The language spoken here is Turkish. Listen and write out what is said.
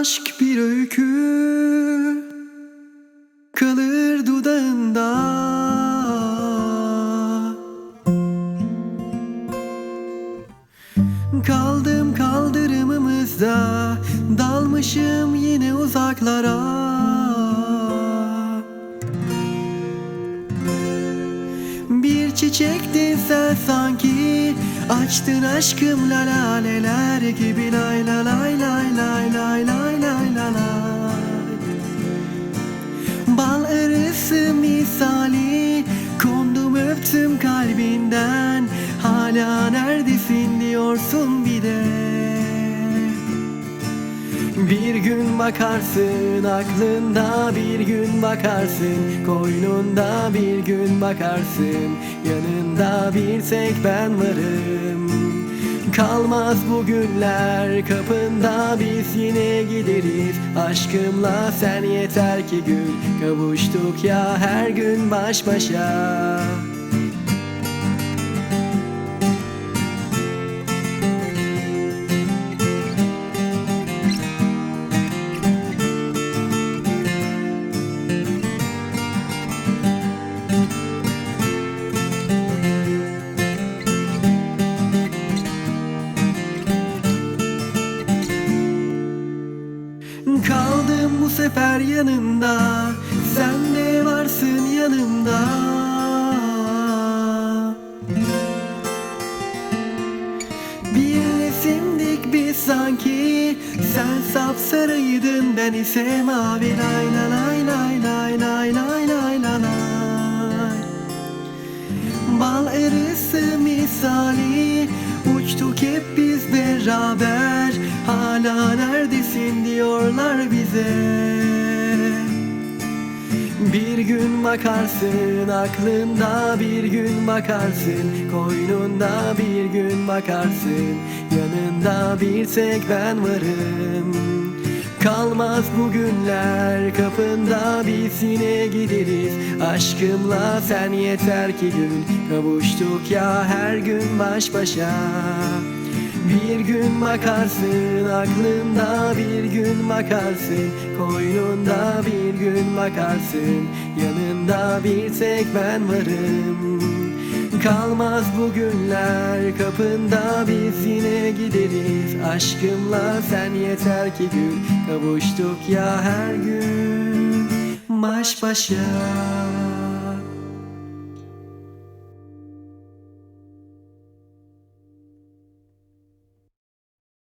Aşk bir öykü. Kalır dudağında. Kaldım kaldırımımızda dalmışım yine uzaklara çiçektin sen sanki. Açtın aşkım la la leler gibi. Lay la lay lay lay lay lay lay la lay Bal arısı misali. Kondum öptüm kalbinden. Hala neredesin diyorsun bir de bakarsın aklında bir gün bakarsın Koynunda bir gün bakarsın Yanında bir tek ben varım. Kalmaz bu günler kapında biz yine gideriz. Aşkımla sen yeter ki gül Kavuştuk ya her gün baş başa sefer yanında Sen de varsın yanımda Bir resimdik biz sanki Sen sapsarıydın ben ise mavi. Lay la lay lay lay lay lay lay la lay. Bal arısı misali Uçtuk hep biz beraber Hala neredesin diyorlar bize. Bir gün bakarsın aklında bir gün bakarsın. Koynunda bir gün bakarsın. Yanında bir tek ben varım. Kalmaz bu günler kapında biz yine gideriz. Aşkımla sen yeter ki gün. Kavuştuk ya her gün baş başa bir gün bakarsın aklında bir gün bakarsın Koynunda bir gün bakarsın Yanında bir tek ben varım. Kalmaz bu günler kapında biz yine gideriz. Aşkımla sen yeter ki gül Kavuştuk ya her gün baş başa